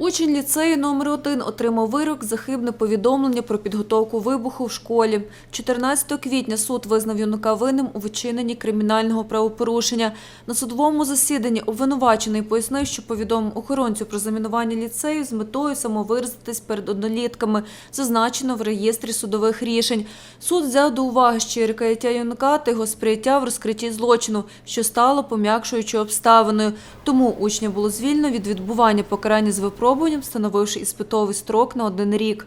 Учень ліцею номер 1 отримав вирок за хибне повідомлення про підготовку вибуху в школі. 14 квітня суд визнав юнака винним у вчиненні кримінального правопорушення. На судовому засіданні обвинувачений пояснив, що повідомив охоронцю про замінування ліцею з метою самовиразитись перед однолітками, зазначено в реєстрі судових рішень. Суд взяв до уваги щире каяття юнака та його сприяття в розкритті злочину, що стало пом'якшуючою обставиною. Тому учня було звільнено від відбування покарання з випробуванням, встановивши іспитовий строк на один рік.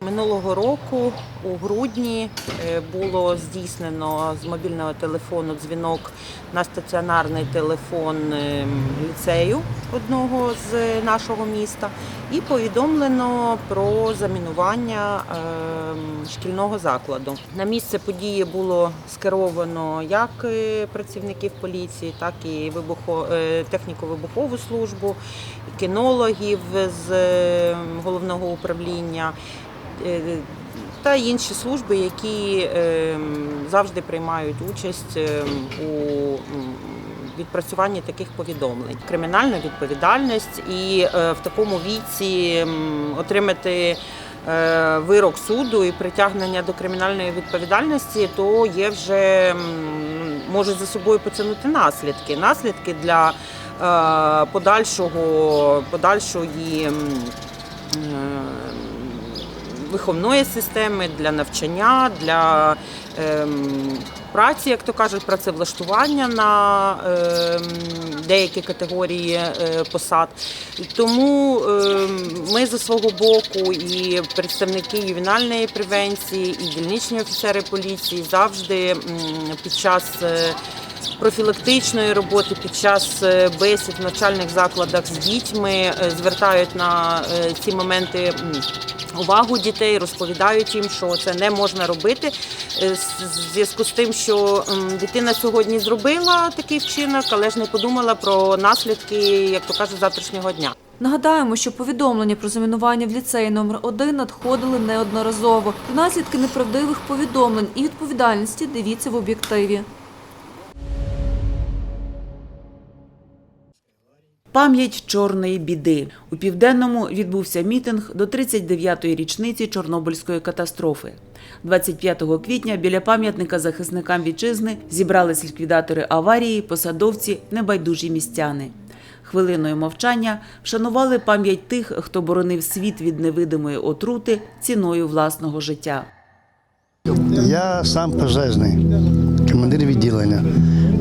Минулого року у грудні е, було здійснено з мобільного телефону дзвінок на стаціонарний телефон е, ліцею одного з нашого міста і повідомлено про замінування е, шкільного закладу. На місце події було скеровано як е, працівників поліції, так і вибухо- е, техніко-вибухову службу, кінологів з е, головного управління е, та інші служби, які е, завжди приймають участь е, у відпрацюванні таких повідомлень. Кримінальна відповідальність і е, в такому віці отримати е, вирок суду і притягнення до кримінальної відповідальності, то є вже м, може за собою потягнути наслідки. Наслідки для е, подальшого подальшої. Виховної системи, для навчання, для ем, праці, як то кажуть, працевлаштування на ем, деякі категорії е, посад. Тому ем, ми за свого боку і представники ювенальної превенції, і дільничні офіцери поліції завжди під час е, профілактичної роботи під час е, бесід в навчальних закладах з дітьми е, звертають на е, ці моменти увагу дітей, розповідають їм, що це не можна робити. В зв'язку з тим, що дитина сьогодні зробила такий вчинок, але ж не подумала про наслідки, як то кажуть, завтрашнього дня. Нагадаємо, що повідомлення про замінування в ліцеї номер 1 надходили неодноразово. Наслідки неправдивих повідомлень і відповідальності дивіться в об'єктиві. Пам'ять чорної біди у південному відбувся мітинг до 39-ї річниці Чорнобильської катастрофи. 25 квітня біля пам'ятника захисникам вітчизни зібрались ліквідатори аварії, посадовці, небайдужі містяни. Хвилиною мовчання вшанували пам'ять тих, хто боронив світ від невидимої отрути ціною власного життя. Я сам пожежний, командир відділення.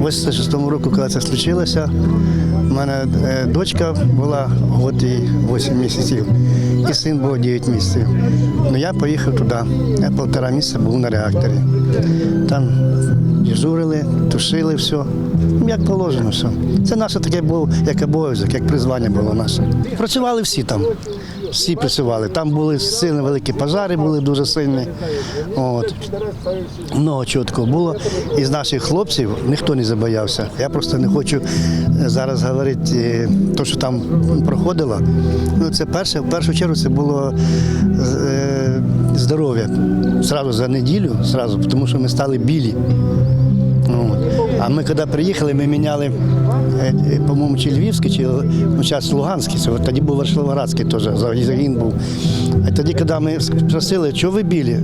В 86-му року, коли це случилося, у мене е, дочка була год і 8 місяців, і син був 9 місяців. Ну я поїхав туди. Я півтора місяця був на реакторі. Там дежурили, тушили все. Ну, Як положено все. Це наше таке було як обов'язок, як призвання було наше. Працювали всі там. Всі працювали. Там були сильні великі пожари, були дуже сильні. От. Много чітко було. Із наших хлопців ніхто не забоявся. Я просто не хочу е, зараз говорити те, що там проходило. Ну, це перше, в першу чергу це було е, здоров'я. сразу за неділю, сразу, тому що ми стали білі. А ми коли приїхали, ми міняли, е, е, по-моєму, чи Львівський, чи ну, зараз Луганський, тоді був Варшавоградський теж загін був. А тоді, коли ми спросили, що ви білі?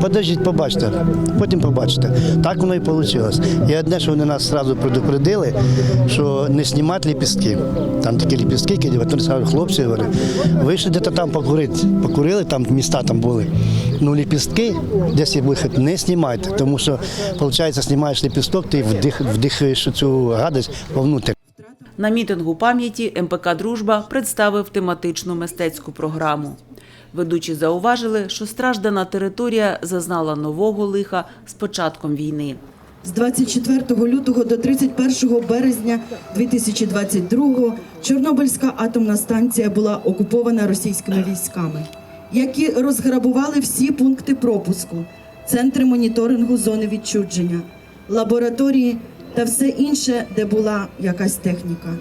Подождіть, побачите, потім побачите. Так воно і вийшло. І одне, що вони нас одразу предупредили, що не знімати ліпістки. Там такі ліпістки, які хлопці говорять, ви ж йдете там покурити. Покурили, там міста там були. Ну, ліпістки, десь є вихід, не знімайте, тому що, виходить, знімаєш ліпісток, ти вдих, вдихаєш цю гадость вовнутрь. На мітингу пам'яті МПК Дружба представив тематичну мистецьку програму. Ведучі зауважили, що страждана територія зазнала нового лиха з початком війни. З 24 лютого до 31 березня 2022 Чорнобильська атомна станція була окупована російськими військами, які розграбували всі пункти пропуску, центри моніторингу зони відчудження, лабораторії та все інше, де була якась техніка.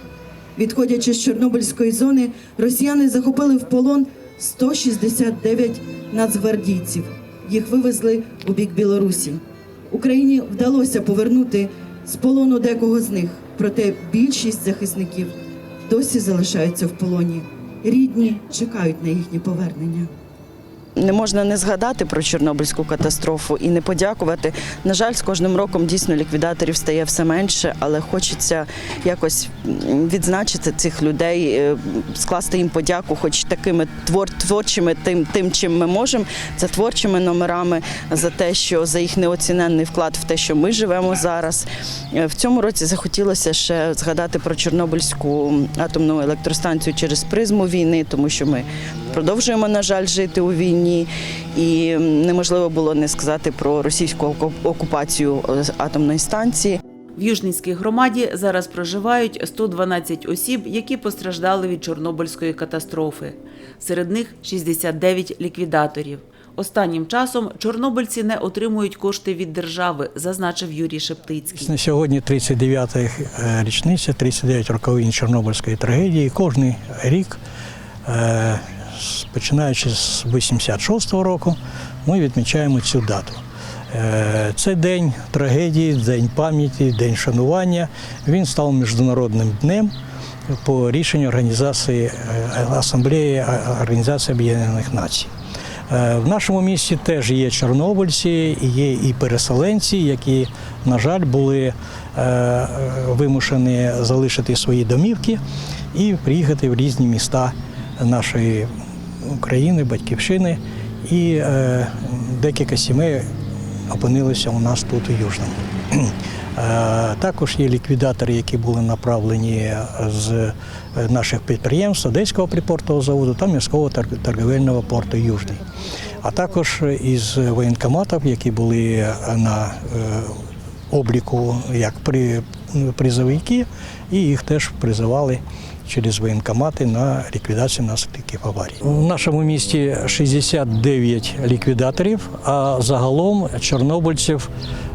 Відходячи з Чорнобильської зони, росіяни захопили в полон 169 нацгвардійців. Їх вивезли у бік Білорусі. Україні вдалося повернути з полону декого з них, проте більшість захисників досі залишаються в полоні. Рідні чекають на їхнє повернення. Не можна не згадати про Чорнобильську катастрофу і не подякувати. На жаль, з кожним роком дійсно ліквідаторів стає все менше, але хочеться якось відзначити цих людей, е, скласти їм подяку, хоч такими твор, творчими, тим, тим, чим ми можемо, це творчими номерами за те, що за їх неоціненний вклад в те, що ми живемо зараз. Е, В цьому році захотілося ще згадати про Чорнобильську атомну електростанцію через призму війни, тому що ми продовжуємо, на жаль, жити у війні, і неможливо було не сказати про російську оку- окупацію е, атомної станції. В Южненській громаді зараз проживають 112 осіб, які постраждали від Чорнобильської катастрофи. Серед них 69 ліквідаторів. Останнім часом чорнобильці не отримують кошти від держави, зазначив Юрій Шептицький. На сьогодні 39-та е, річниця, 39 роковин Чорнобильської трагедії. Кожний рік, е, починаючи з 86-го року, ми відмічаємо цю дату. Е, Це день трагедії, день пам'яті, день шанування. Він став міжнародним днем по рішенню організації е, Асамблеї е, Організації Об'єднаних Націй. В нашому місті теж є чорнобильці, є і переселенці, які, на жаль, були вимушені залишити свої домівки і приїхати в різні міста нашої України, батьківщини. І е, декілька сімей опинилися у нас тут у Южному. Е, Також є ліквідатори, які були направлені з е, наших підприємств Одеського припортового заводу та міського торговельного порту Южний. А також із воєнкоматів, які були на обліку як призовики, і їх теж призивали через воєнкомати на ліквідацію наслідків аварії. У нашому місті 69 ліквідаторів, а загалом чорнобильців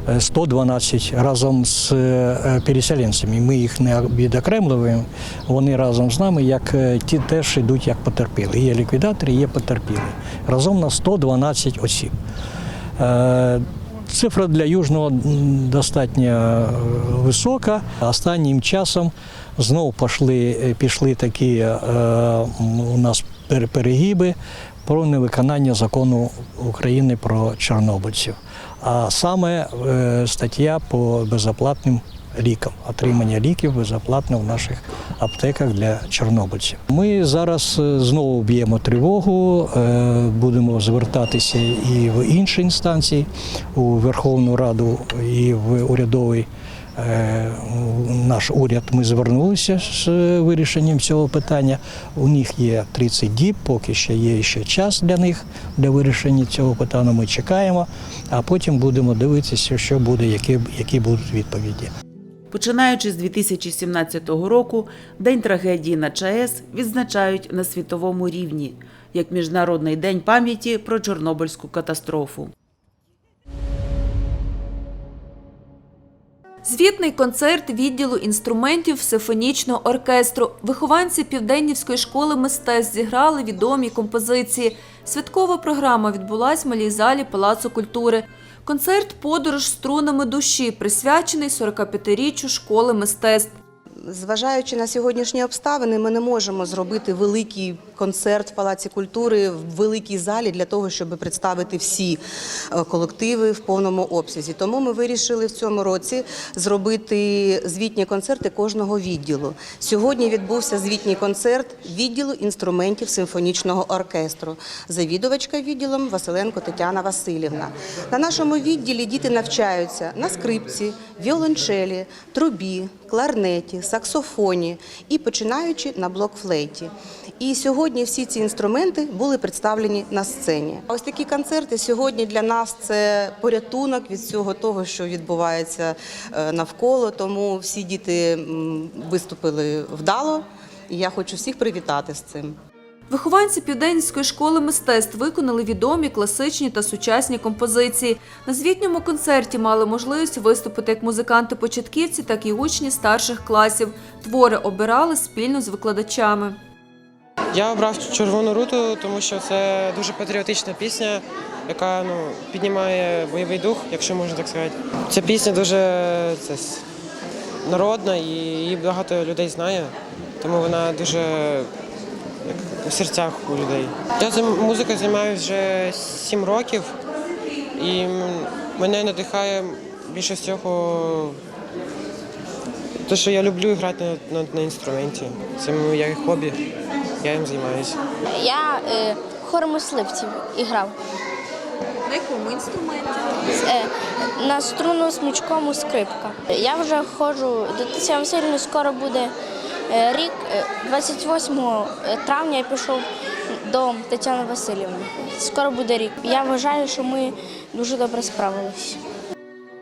е, 112 разом з е, переселенцями. Ми їх не відокремлюємо, вони разом з нами, як е, ті теж йдуть як потерпіли. Є ліквідатори, є потерпілі. Разом на 112 осіб. Цифра для Южного достатньо е, висока. Останнім часом знову пішли, е, пішли такі е, у нас пер- перегиби про невиконання закону України про чорнобильців. А саме е, стаття по безоплатним лікам, отримання ліків безоплатно в наших аптеках для чорнобильців. Ми зараз е, знову б'ємо тривогу, е, будемо звертатися і в інші інстанції, у Верховну Раду і в урядовий. е, Наш уряд ми звернулися з вирішенням цього питання. У них є 30 діб, поки ще є ще час для них для вирішення цього питання. Ми чекаємо, а потім будемо дивитися, що буде, які, які будуть відповіді. Починаючи з 2017 року, День трагедії на ЧАЕС відзначають на світовому рівні як Міжнародний день пам'яті про Чорнобильську катастрофу. Звітний концерт відділу інструментів симфонічного оркестру. Вихованці Південнівської школи мистецтв зіграли відомі композиції. Святкова програма відбулась в малій залі Палацу культури. Концерт Подорож струнами душі присвячений 45-річчю школи мистецтв. Зважаючи на сьогоднішні обставини, ми не можемо зробити великий концерт в Палаці культури в великій залі для того, щоб представити всі е, колективи в повному обсязі. Тому ми вирішили в цьому році зробити звітні концерти кожного відділу. Сьогодні відбувся звітній концерт відділу інструментів симфонічного оркестру. Завідувачка відділом Василенко Тетяна Васильівна. На нашому відділі діти навчаються на скрипці, віолончелі, трубі, кларнеті, саксофоні і починаючи на блокфлейті. І сьогодні всі ці інструменти були представлені на сцені. Ось такі концерти сьогодні для нас це порятунок від всього того, що відбувається е, навколо. Тому всі діти виступили вдало, і я хочу всіх привітати з цим. Вихованці Південської школи мистецтв виконали відомі класичні та сучасні композиції. На звітньому концерті мали можливість виступити як музиканти-початківці, так і учні старших класів. Твори обирали спільно з викладачами. Я обрав червону руту, тому що це дуже патріотична пісня, яка ну, піднімає бойовий дух, якщо можна так сказати. Ця пісня дуже це, народна і її багато людей знає, тому вона дуже у серцях у людей. Я музикою займаюся вже сім років, і мене надихає більше всього те, що я люблю грати на, на, на інструменті. Це моє хобі, я їм займаюся. Я е, хор мисливців і грав. На якому інструменті? Е, на струнно-смичкому скрипка. Я вже ходжу до Тетяни Васильівни, скоро буде рік. Е, 28 травня я пішов до Тетяни Васильівни. Скоро буде рік. Я вважаю, що ми дуже добре справилися.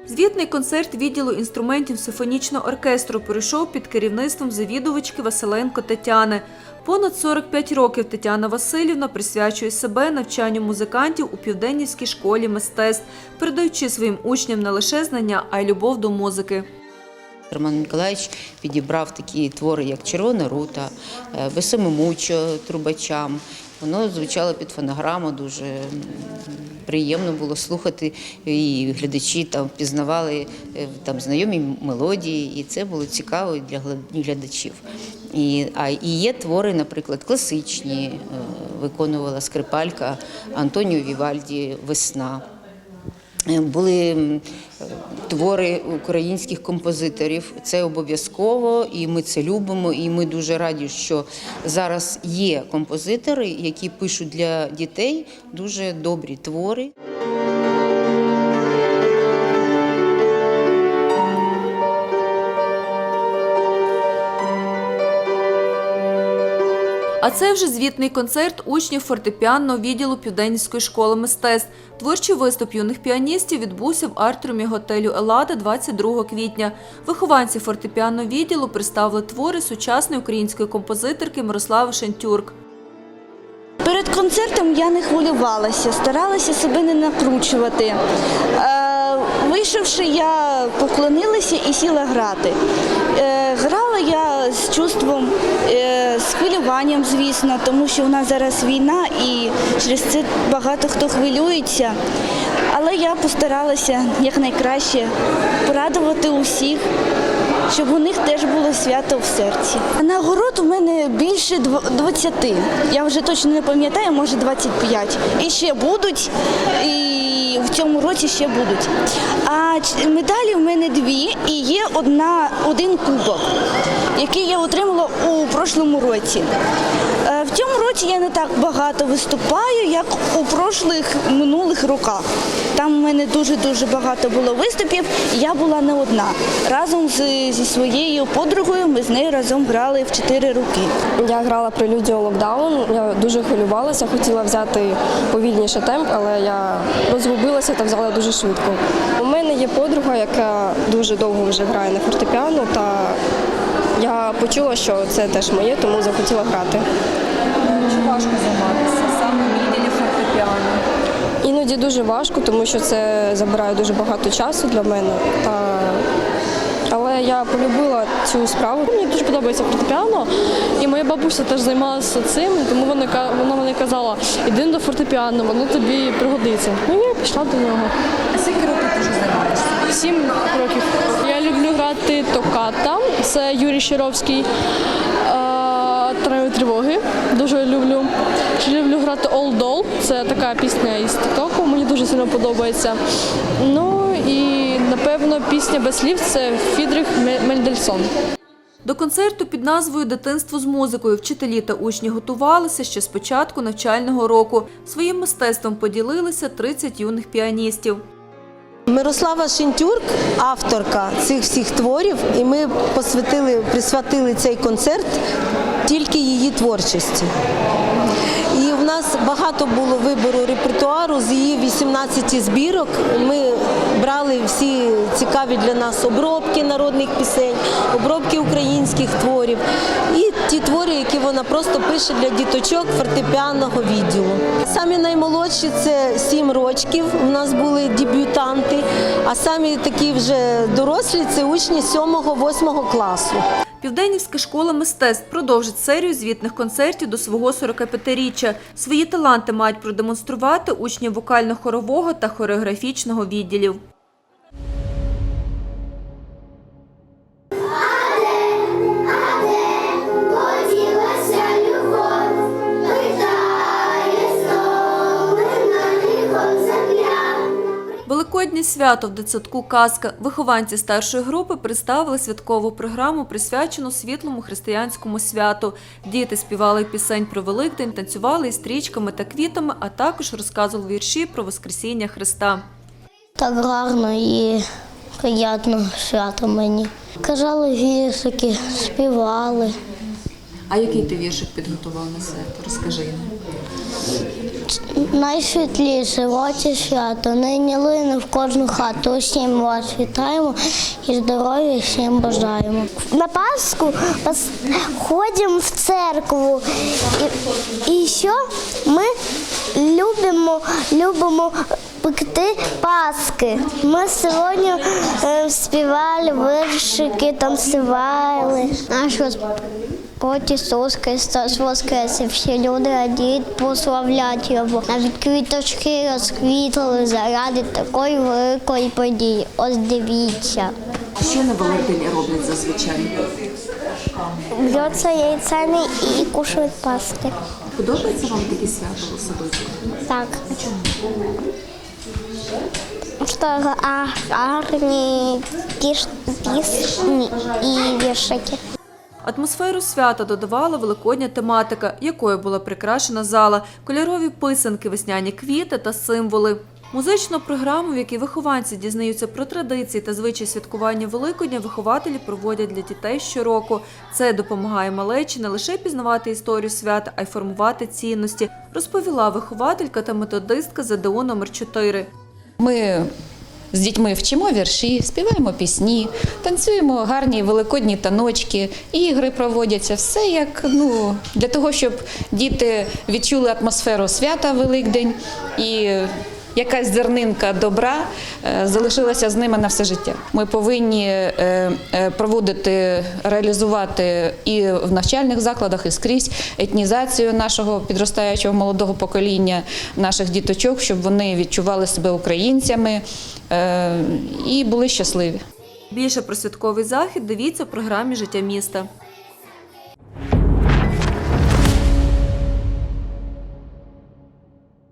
Звітний концерт відділу інструментів симфонічного оркестру пройшов під керівництвом завідувачки Василенко Тетяни. Понад 45 років Тетяна Васильівна присвячує себе навчанню музикантів у Південнівській школі мистецтв, передаючи своїм учням не лише знання, а й любов до музики. Роман Миколаївич підібрав такі твори, як Червона рута, е, Весоме мучо трубачам. Воно звучало під фонограму, дуже приємно було слухати, і глядачі там впізнавали е, там знайомі мелодії, і це було цікаво для глядачів. І, а і є твори, наприклад, класичні, е, виконувала скрипалька Антоніо Вівальді Весна. Е, Були твори українських композиторів. Це обов'язково, і ми це любимо. І ми дуже раді, що зараз є композитори, які пишуть для дітей дуже добрі твори. А це вже звітний концерт учнів фортепіанного відділу Південнівської школи мистецтв. Творчий виступ юних піаністів відбувся в артрумі готелю Елада 22 квітня. Вихованці фортепіанного відділу представили твори сучасної української композиторки Мирослави Шентюрк. Перед концертом я не хвилювалася, старалася себе не накручувати. Вийшовши, я поклонилася і сіла грати. Е, Грала я з чувством, е, з хвилюванням, звісно, тому що у нас зараз війна і через це багато хто хвилюється. Але я постаралася якнайкраще порадувати усіх, щоб у них теж було свято в серці. Нагород у мене більше 20. Я вже точно не пам'ятаю, може 25. І ще будуть, і цьому році ще будуть. А медалі в мене дві і є одна, один кубок, який я отримала у прошлому році. Е, В цьому році я не так багато виступаю, як у прошлих минулих роках. Там у мене дуже-дуже багато було виступів, і я була не одна. Разом з, зі своєю подругою ми з нею разом грали в чотири роки. Я грала прелюдію локдаун. Я дуже хвилювалася, хотіла взяти повільніше темп, але я розгубилася та взяла дуже швидко. У мене є подруга, яка дуже довго вже грає на фортепіано, та я почула, що це теж моє, тому захотіла грати. Чи важко займатися саме відділі фортепіано? Іноді дуже важко, тому що це забирає дуже багато часу для мене. Та... Я полюбила цю справу. Мені дуже подобається фортепіано, і моя бабуся теж займалася цим, тому вона, вона мені казала, іди до фортепіано, воно тобі пригодиться. Ну я пішла до нього. А скільки років ти вже займаєшся? Сім років. Я люблю грати токата, це Юрій Щировський. Е, тривоги. Дуже люблю. Ще люблю грати All Doll. Це така пісня із Тіктоку, мені дуже сильно подобається. Ну і напевно пісня без слів це Фідрих Ме- Мендельсон. До концерту під назвою Дитинство з музикою вчителі та учні готувалися ще з початку навчального року. Своїм мистецтвом поділилися 30 юних піаністів. Мирослава Шинтюрк, авторка цих всіх творів, і ми посвятили, присвятили цей концерт тільки її творчості. І в нас багато було вибору репертуару з її 18 збірок. Ми брали всі цікаві для нас обробки народних пісень, обробки українських творів і ті твори, які вона просто пише для діточок фортепіанного відділу. Самі наймолодші це сім рочків. У нас були дебютанти, а самі такі вже дорослі це учні 7-8 класу. Південнівська школа мистецтв продовжить серію звітних концертів до свого 45-річчя. Свої таланти мають продемонструвати учні вокально-хорового та хореографічного відділів. Сьогодні свято в дитсадку Казка. Вихованці старшої групи представили святкову програму, присвячену світлому християнському святу. Діти співали пісень про Великдень, танцювали із стрічками та квітами, а також розказували вірші про Воскресіння Христа. Так гарно і приємно свято мені. Казали віршики, співали. А який ти віршик підготував на свято? Розкажи нам. Найсвітліше в році свято, нині лине в кожну хату. Усім вас вітаємо і здоров'я всім бажаємо. На Пасху ходимо в церкву. І, і що ми любимо, любимо пекти паски. Ми сьогодні е, співали віршики, танцювали. Наш Господь Ісус Христос воскрес, і всі люди радіють, прославлять Його. Навіть квіточки розквітли заради такої великої події. Ось дивіться. Що на Великдень роблять зазвичай? Б'ються яйцями і кушають паски. Подобається вам таке свято особисто? Так. Що гарні пісні і віршики. Атмосферу свята додавала великодня тематика, якою була прикрашена зала, кольорові писанки, весняні квіти та символи. Музичну програму, в якій вихованці дізнаються про традиції та звичаї святкування Великодня, вихователі проводять для дітей щороку. Це допомагає малечі не лише пізнавати історію свята, а й формувати цінності, розповіла вихователька та методистка ЗДО номер 4 Ми з дітьми вчимо вірші, співаємо пісні, танцюємо гарні великодні таночки, ігри проводяться. Все як ну, для того, щоб діти відчули атмосферу свята Великдень і якась зернинка добра е, залишилася з ними на все життя. Ми повинні е, е, проводити, реалізувати і в навчальних закладах, і скрізь етнізацію нашого підростаючого молодого покоління, наших діточок, щоб вони відчували себе українцями і були щасливі. Більше про святковий захід дивіться в програмі Життя міста.